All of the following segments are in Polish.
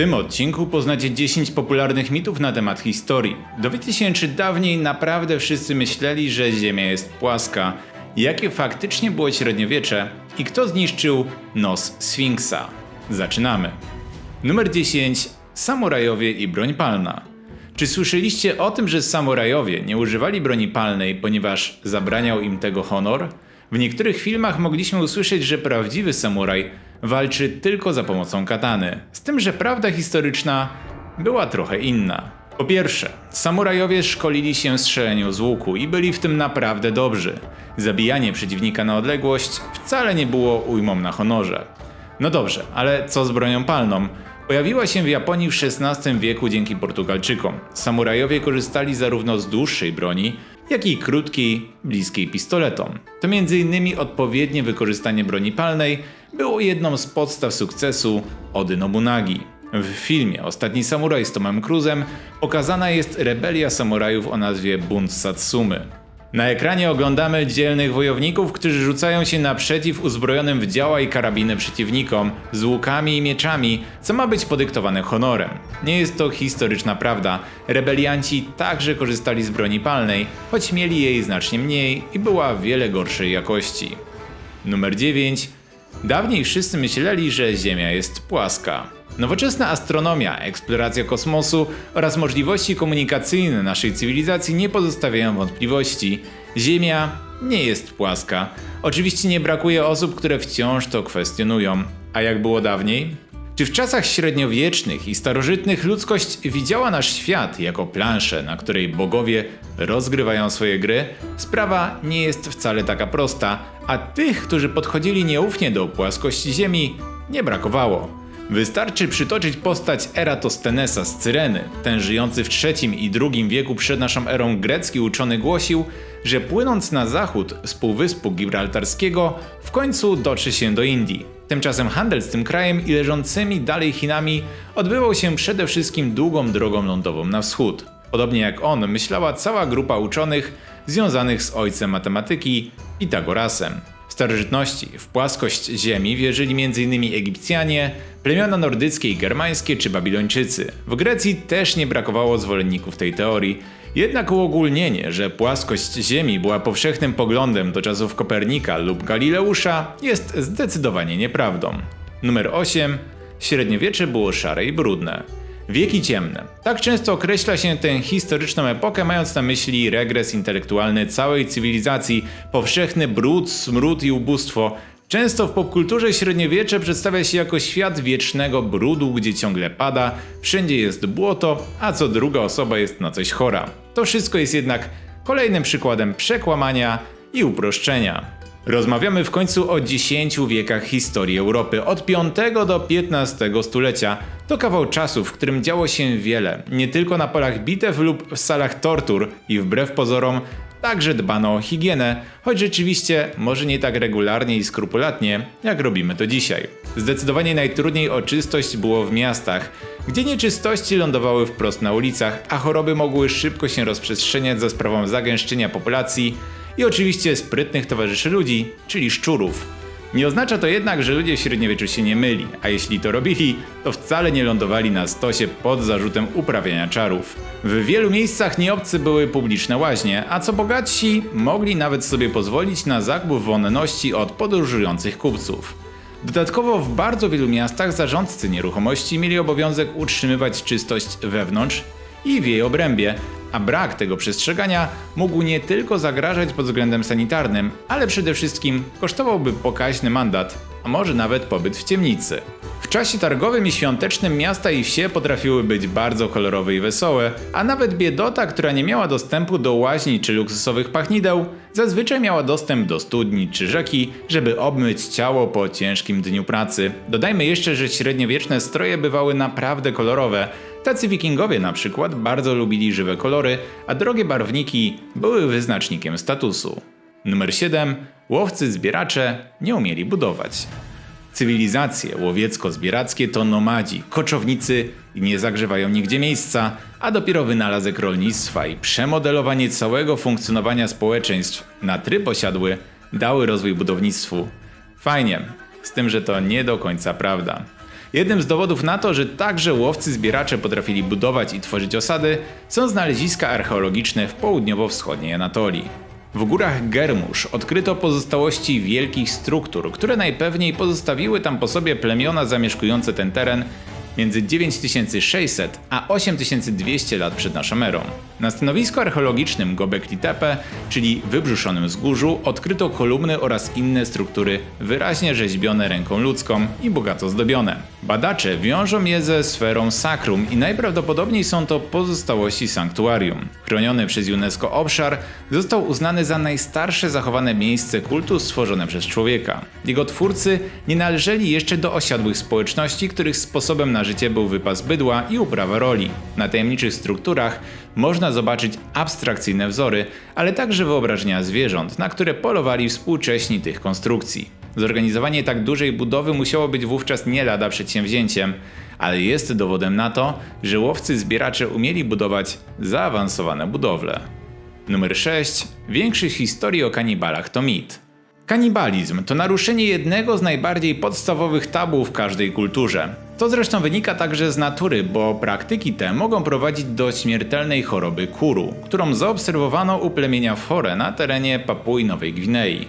tym odcinku poznacie 10 popularnych mitów na temat historii. Dowiecie się, czy dawniej naprawdę wszyscy myśleli, że Ziemia jest płaska, jakie faktycznie było średniowiecze i kto zniszczył nos Sfinksa. Zaczynamy. Numer 10. Samurajowie i broń palna. Czy słyszeliście o tym, że samurajowie nie używali broni palnej, ponieważ zabraniał im tego honor? W niektórych filmach mogliśmy usłyszeć, że prawdziwy samuraj walczy tylko za pomocą katany, z tym, że prawda historyczna była trochę inna. Po pierwsze, samurajowie szkolili się strzeleniu z łuku i byli w tym naprawdę dobrzy. Zabijanie przeciwnika na odległość wcale nie było ujmą na honorze. No dobrze, ale co z bronią palną? Pojawiła się w Japonii w XVI wieku dzięki Portugalczykom. Samurajowie korzystali zarówno z dłuższej broni, jak i krótkiej, bliskiej pistoletom. To m.in. odpowiednie wykorzystanie broni palnej było jedną z podstaw sukcesu Ody Nobunagi. W filmie Ostatni Samuraj z Tomem Cruzem pokazana jest rebelia samurajów o nazwie Bunt Satsumy. Na ekranie oglądamy dzielnych wojowników, którzy rzucają się naprzeciw uzbrojonym w działa i karabiny przeciwnikom z łukami i mieczami, co ma być podyktowane honorem. Nie jest to historyczna prawda. Rebelianci także korzystali z broni palnej, choć mieli jej znacznie mniej i była wiele gorszej jakości. Numer 9. Dawniej wszyscy myśleli, że Ziemia jest płaska. Nowoczesna astronomia, eksploracja kosmosu oraz możliwości komunikacyjne naszej cywilizacji nie pozostawiają wątpliwości. Ziemia nie jest płaska. Oczywiście nie brakuje osób, które wciąż to kwestionują. A jak było dawniej? Czy w czasach średniowiecznych i starożytnych ludzkość widziała nasz świat jako planszę, na której bogowie rozgrywają swoje gry? Sprawa nie jest wcale taka prosta, a tych, którzy podchodzili nieufnie do płaskości Ziemi, nie brakowało. Wystarczy przytoczyć postać Eratosthenesa z Cyreny. Ten żyjący w III i II wieku przed naszą erą grecki uczony głosił, że płynąc na zachód z półwyspu gibraltarskiego w końcu dotrze się do Indii. Tymczasem handel z tym krajem i leżącymi dalej Chinami odbywał się przede wszystkim długą drogą lądową na wschód. Podobnie jak on, myślała cała grupa uczonych związanych z ojcem matematyki Pitagorasem. Starożytności w płaskość Ziemi wierzyli m.in. Egipcjanie, plemiona nordyckie i germańskie czy Babilończycy. W Grecji też nie brakowało zwolenników tej teorii, jednak uogólnienie, że płaskość Ziemi była powszechnym poglądem do czasów Kopernika lub Galileusza jest zdecydowanie nieprawdą. Numer 8. Średniowiecze było szare i brudne. Wieki ciemne. Tak często określa się tę historyczną epokę, mając na myśli regres intelektualny całej cywilizacji, powszechny brud, smród i ubóstwo. Często w popkulturze średniowiecze przedstawia się jako świat wiecznego brudu, gdzie ciągle pada, wszędzie jest błoto, a co druga osoba jest na coś chora. To wszystko jest jednak kolejnym przykładem przekłamania i uproszczenia. Rozmawiamy w końcu o 10 wiekach historii Europy, od V do XV stulecia. To kawał czasu, w którym działo się wiele, nie tylko na polach bitew lub w salach tortur i wbrew pozorom także dbano o higienę, choć rzeczywiście może nie tak regularnie i skrupulatnie, jak robimy to dzisiaj. Zdecydowanie najtrudniej o czystość było w miastach, gdzie nieczystości lądowały wprost na ulicach, a choroby mogły szybko się rozprzestrzeniać za sprawą zagęszczenia populacji, i oczywiście sprytnych towarzyszy ludzi, czyli szczurów. Nie oznacza to jednak, że ludzie w średniowieczu się nie myli, a jeśli to robili, to wcale nie lądowali na stosie pod zarzutem uprawiania czarów. W wielu miejscach nieobcy były publiczne łaźnie, a co bogatsi mogli nawet sobie pozwolić na zakup wonności od podróżujących kupców. Dodatkowo w bardzo wielu miastach zarządcy nieruchomości mieli obowiązek utrzymywać czystość wewnątrz i w jej obrębie, a brak tego przestrzegania mógł nie tylko zagrażać pod względem sanitarnym, ale przede wszystkim kosztowałby pokaźny mandat, a może nawet pobyt w ciemnicy. W czasie targowym i świątecznym miasta i wsie potrafiły być bardzo kolorowe i wesołe, a nawet biedota, która nie miała dostępu do łaźni czy luksusowych pachnideł, zazwyczaj miała dostęp do studni czy rzeki, żeby obmyć ciało po ciężkim dniu pracy. Dodajmy jeszcze, że średniowieczne stroje bywały naprawdę kolorowe, Tacy wikingowie na przykład bardzo lubili żywe kolory, a drogie barwniki były wyznacznikiem statusu. Numer 7. Łowcy-zbieracze nie umieli budować. Cywilizacje łowiecko-zbierackie to nomadzi, koczownicy i nie zagrzewają nigdzie miejsca, a dopiero wynalazek rolnictwa i przemodelowanie całego funkcjonowania społeczeństw na tryb osiadły dały rozwój budownictwu. Fajnie, z tym, że to nie do końca prawda. Jednym z dowodów na to, że także łowcy zbieracze potrafili budować i tworzyć osady, są znaleziska archeologiczne w południowo-wschodniej Anatolii. W górach Germusz odkryto pozostałości wielkich struktur, które najpewniej pozostawiły tam po sobie plemiona zamieszkujące ten teren między 9600 a 8200 lat przed naszą erą. Na stanowisku archeologicznym Gobekli Tepe, czyli wybrzuszonym wzgórzu, odkryto kolumny oraz inne struktury wyraźnie rzeźbione ręką ludzką i bogato zdobione. Badacze wiążą je ze sferą sakrum i najprawdopodobniej są to pozostałości sanktuarium. Chroniony przez UNESCO obszar został uznany za najstarsze zachowane miejsce kultu stworzone przez człowieka. Jego twórcy nie należeli jeszcze do osiadłych społeczności, których sposobem na życie był wypas bydła i uprawa roli. Na tajemniczych strukturach można zobaczyć abstrakcyjne wzory, ale także wyobrażenia zwierząt, na które polowali współcześni tych konstrukcji. Zorganizowanie tak dużej budowy musiało być wówczas nie lada przedsięwzięciem, ale jest dowodem na to, że łowcy zbieracze umieli budować zaawansowane budowle. Numer 6. Większość historii o kanibalach to mit. Kanibalizm to naruszenie jednego z najbardziej podstawowych tabu w każdej kulturze. To zresztą wynika także z natury, bo praktyki te mogą prowadzić do śmiertelnej choroby kuru, którą zaobserwowano u plemienia Fore na terenie Papui Nowej Gwinei.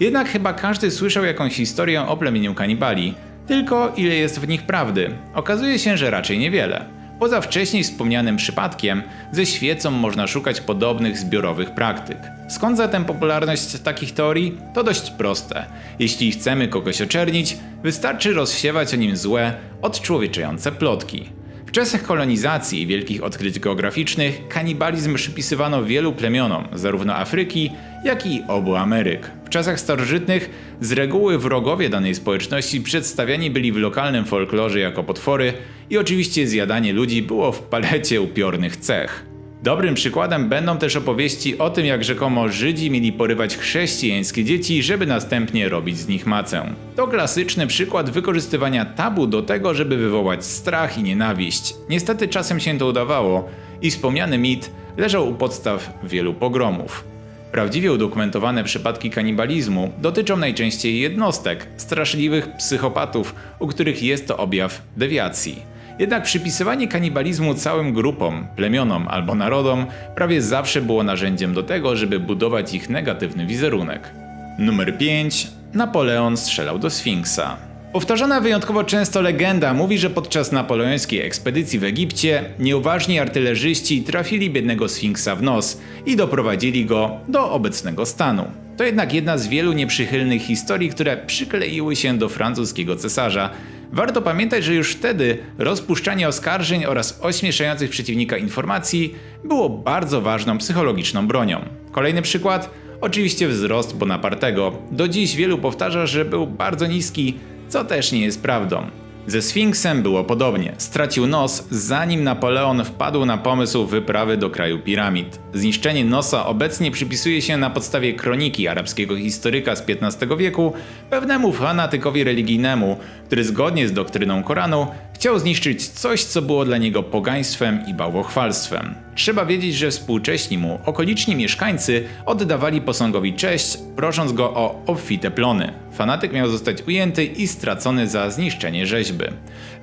Jednak chyba każdy słyszał jakąś historię o plemieniu kanibali, tylko ile jest w nich prawdy. Okazuje się, że raczej niewiele. Poza wcześniej wspomnianym przypadkiem, ze świecą można szukać podobnych zbiorowych praktyk. Skąd zatem popularność takich teorii? To dość proste. Jeśli chcemy kogoś oczernić, wystarczy rozsiewać o nim złe, odczłowieczające plotki. W czasach kolonizacji i wielkich odkryć geograficznych kanibalizm przypisywano wielu plemionom, zarówno Afryki, jak i obu Ameryk. W czasach starożytnych z reguły wrogowie danej społeczności przedstawiani byli w lokalnym folklorze jako potwory i oczywiście zjadanie ludzi było w palecie upiornych cech. Dobrym przykładem będą też opowieści o tym, jak rzekomo Żydzi mieli porywać chrześcijańskie dzieci, żeby następnie robić z nich macę. To klasyczny przykład wykorzystywania tabu do tego, żeby wywołać strach i nienawiść. Niestety czasem się to udawało i wspomniany mit leżał u podstaw wielu pogromów. Prawdziwie udokumentowane przypadki kanibalizmu dotyczą najczęściej jednostek, straszliwych psychopatów, u których jest to objaw dewiacji. Jednak przypisywanie kanibalizmu całym grupom, plemionom albo narodom prawie zawsze było narzędziem do tego, żeby budować ich negatywny wizerunek. Numer 5. Napoleon strzelał do Sfinksa. Powtarzana wyjątkowo często legenda mówi, że podczas napoleońskiej ekspedycji w Egipcie nieuważni artylerzyści trafili biednego Sfinksa w nos i doprowadzili go do obecnego stanu. To jednak jedna z wielu nieprzychylnych historii, które przykleiły się do francuskiego cesarza, Warto pamiętać, że już wtedy rozpuszczanie oskarżeń oraz ośmieszających przeciwnika informacji było bardzo ważną psychologiczną bronią. Kolejny przykład, oczywiście wzrost Bonapartego. Do dziś wielu powtarza, że był bardzo niski, co też nie jest prawdą. Ze Sfinksem było podobnie. Stracił nos, zanim Napoleon wpadł na pomysł wyprawy do kraju piramid. Zniszczenie nosa obecnie przypisuje się na podstawie kroniki arabskiego historyka z XV wieku pewnemu fanatykowi religijnemu, który zgodnie z doktryną Koranu chciał zniszczyć coś, co było dla niego pogaństwem i bałwochwalstwem. Trzeba wiedzieć, że współcześni mu okoliczni mieszkańcy oddawali posągowi cześć, prosząc go o obfite plony. Fanatyk miał zostać ujęty i stracony za zniszczenie rzeźby.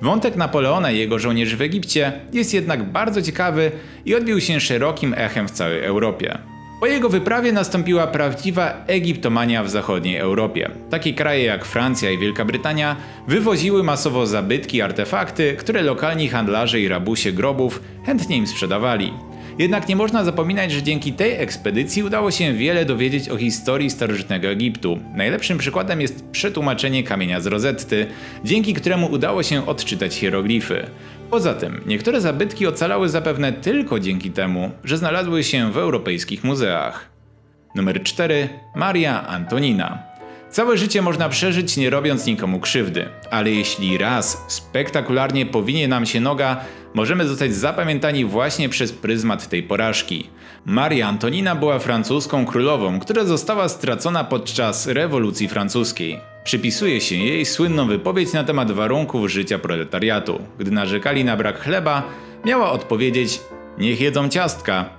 Wątek Napoleona i jego żołnierzy w Egipcie jest jednak bardzo ciekawy i odbił się szerokim echem w całej Europie. Po jego wyprawie nastąpiła prawdziwa egiptomania w zachodniej Europie. Takie kraje jak Francja i Wielka Brytania wywoziły masowo zabytki artefakty, które lokalni handlarze i rabusie grobów chętnie im sprzedawali. Jednak nie można zapominać, że dzięki tej ekspedycji udało się wiele dowiedzieć o historii starożytnego Egiptu. Najlepszym przykładem jest przetłumaczenie kamienia z Rozetty, dzięki któremu udało się odczytać hieroglify. Poza tym, niektóre zabytki ocalały zapewne tylko dzięki temu, że znalazły się w europejskich muzeach. Numer 4. Maria Antonina. Całe życie można przeżyć nie robiąc nikomu krzywdy, ale jeśli raz spektakularnie powinie nam się noga, możemy zostać zapamiętani właśnie przez pryzmat tej porażki. Maria Antonina była francuską królową, która została stracona podczas rewolucji francuskiej. Przypisuje się jej słynną wypowiedź na temat warunków życia proletariatu. Gdy narzekali na brak chleba, miała odpowiedzieć: Niech jedzą ciastka.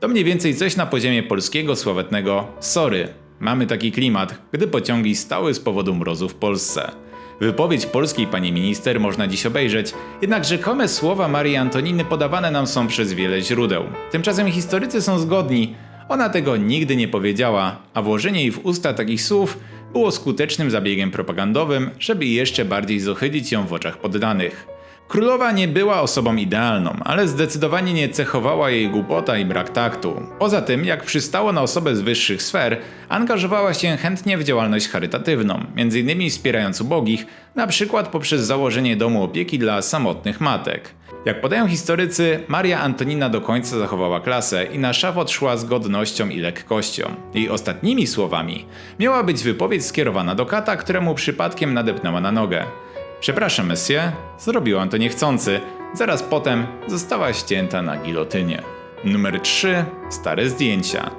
To mniej więcej coś na poziomie polskiego sławetnego sorry. Mamy taki klimat, gdy pociągi stały z powodu mrozu w Polsce. Wypowiedź polskiej pani minister można dziś obejrzeć, jednak rzekome słowa Marii Antoniny podawane nam są przez wiele źródeł. Tymczasem historycy są zgodni, ona tego nigdy nie powiedziała, a włożenie jej w usta takich słów było skutecznym zabiegiem propagandowym, żeby jeszcze bardziej zohydzić ją w oczach poddanych. Królowa nie była osobą idealną, ale zdecydowanie nie cechowała jej głupota i brak taktu. Poza tym, jak przystało na osobę z wyższych sfer, angażowała się chętnie w działalność charytatywną, m.in. wspierając ubogich, na przykład poprzez założenie domu opieki dla samotnych matek. Jak podają historycy, Maria Antonina do końca zachowała klasę i na szafot szła z godnością i lekkością. Jej ostatnimi słowami miała być wypowiedź skierowana do kata, któremu przypadkiem nadepnęła na nogę. Przepraszam, Messie, zrobiłam to niechcący. Zaraz potem została ścięta na gilotynie. Numer 3. Stare zdjęcia.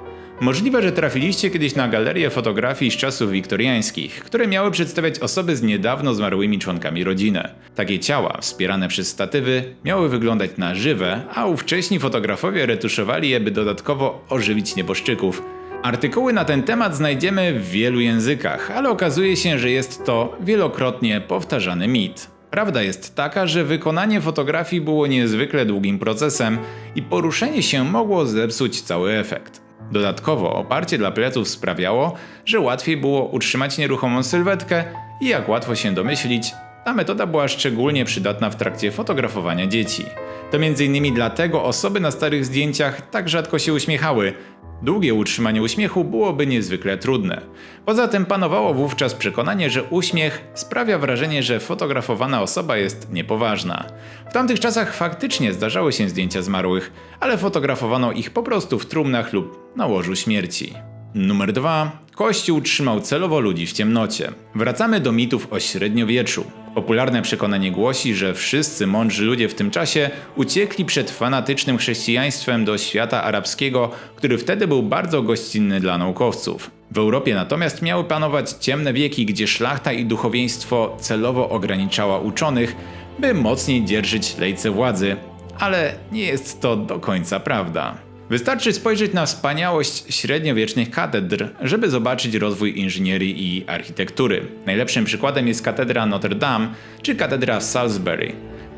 Możliwe, że trafiliście kiedyś na galerię fotografii z czasów wiktoriańskich, które miały przedstawiać osoby z niedawno zmarłymi członkami rodziny. Takie ciała, wspierane przez statywy, miały wyglądać na żywe, a ówcześni fotografowie retuszowali je, by dodatkowo ożywić nieboszczyków. Artykuły na ten temat znajdziemy w wielu językach, ale okazuje się, że jest to wielokrotnie powtarzany mit. Prawda jest taka, że wykonanie fotografii było niezwykle długim procesem i poruszenie się mogło zepsuć cały efekt. Dodatkowo oparcie dla pleców sprawiało, że łatwiej było utrzymać nieruchomą sylwetkę i jak łatwo się domyślić, ta metoda była szczególnie przydatna w trakcie fotografowania dzieci. To m.in. dlatego osoby na starych zdjęciach tak rzadko się uśmiechały, Długie utrzymanie uśmiechu byłoby niezwykle trudne. Poza tym panowało wówczas przekonanie, że uśmiech sprawia wrażenie, że fotografowana osoba jest niepoważna. W tamtych czasach faktycznie zdarzały się zdjęcia zmarłych, ale fotografowano ich po prostu w trumnach lub na łożu śmierci. Numer 2. Kościół trzymał celowo ludzi w ciemnocie. Wracamy do mitów o średniowieczu. Popularne przekonanie głosi, że wszyscy mądrzy ludzie w tym czasie uciekli przed fanatycznym chrześcijaństwem do świata arabskiego, który wtedy był bardzo gościnny dla naukowców. W Europie natomiast miały panować ciemne wieki, gdzie szlachta i duchowieństwo celowo ograniczała uczonych, by mocniej dzierżyć lejce władzy, ale nie jest to do końca prawda. Wystarczy spojrzeć na wspaniałość średniowiecznych katedr, żeby zobaczyć rozwój inżynierii i architektury. Najlepszym przykładem jest katedra Notre Dame czy katedra w Salisbury.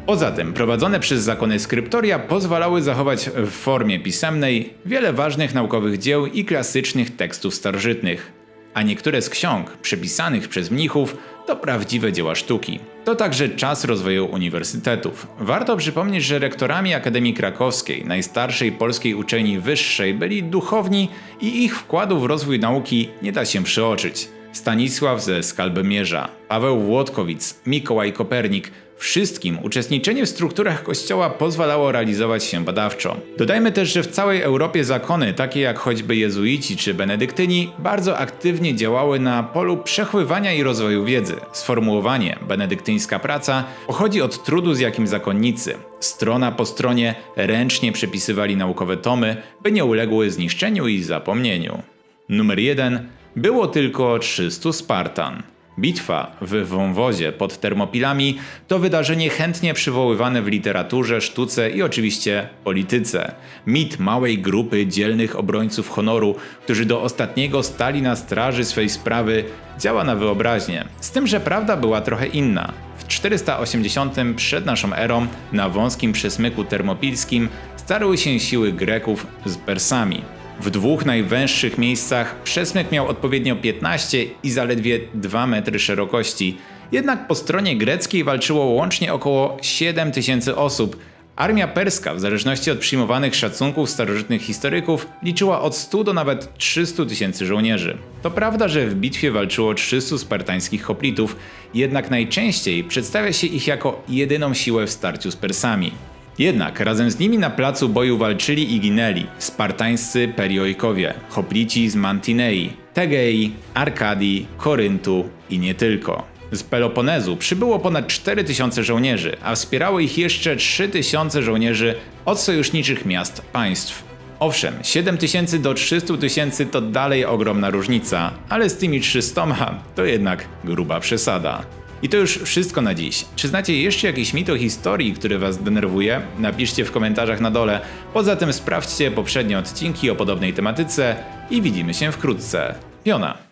Poza tym, prowadzone przez zakony skryptoria pozwalały zachować w formie pisemnej wiele ważnych naukowych dzieł i klasycznych tekstów starożytnych, a niektóre z ksiąg przepisanych przez mnichów to prawdziwe dzieła sztuki. To także czas rozwoju uniwersytetów. Warto przypomnieć, że rektorami Akademii Krakowskiej, najstarszej polskiej uczelni wyższej, byli duchowni i ich wkładu w rozwój nauki nie da się przeoczyć. Stanisław ze Skalbemierza, Paweł Włodkowic, Mikołaj Kopernik, Wszystkim uczestniczenie w strukturach kościoła pozwalało realizować się badawczo. Dodajmy też, że w całej Europie zakony, takie jak choćby jezuici czy benedyktyni, bardzo aktywnie działały na polu przechowywania i rozwoju wiedzy. Sformułowanie benedyktyńska praca pochodzi od trudu, z jakim zakonnicy, strona po stronie, ręcznie przepisywali naukowe tomy, by nie uległy zniszczeniu i zapomnieniu. Numer 1. Było tylko 300 Spartan. Bitwa w wąwozie pod Termopilami to wydarzenie chętnie przywoływane w literaturze, sztuce i oczywiście polityce. Mit małej grupy dzielnych obrońców honoru, którzy do ostatniego stali na straży swej sprawy, działa na wyobraźnię. Z tym, że prawda była trochę inna. W 480 przed naszą erą na wąskim przesmyku termopilskim starły się siły Greków z Persami. W dwóch najwęższych miejscach przesmyk miał odpowiednio 15 i zaledwie 2 metry szerokości. Jednak po stronie greckiej walczyło łącznie około 7 tysięcy osób. Armia perska, w zależności od przyjmowanych szacunków starożytnych historyków, liczyła od 100 do nawet 300 tysięcy żołnierzy. To prawda, że w bitwie walczyło 300 spartańskich hoplitów, jednak najczęściej przedstawia się ich jako jedyną siłę w starciu z Persami. Jednak razem z nimi na placu boju walczyli i ginęli spartańscy periojkowie, hoplici z Mantinei, Tegei, Arkadii, Koryntu i nie tylko. Z Peloponezu przybyło ponad 4000 żołnierzy, a wspierało ich jeszcze 3000 żołnierzy od sojuszniczych miast państw. Owszem, 7000 do 300 tysięcy to dalej ogromna różnica, ale z tymi 300 to jednak gruba przesada. I to już wszystko na dziś. Czy znacie jeszcze jakiś mit o historii, który Was denerwuje? Napiszcie w komentarzach na dole. Poza tym sprawdźcie poprzednie odcinki o podobnej tematyce i widzimy się wkrótce. Piona.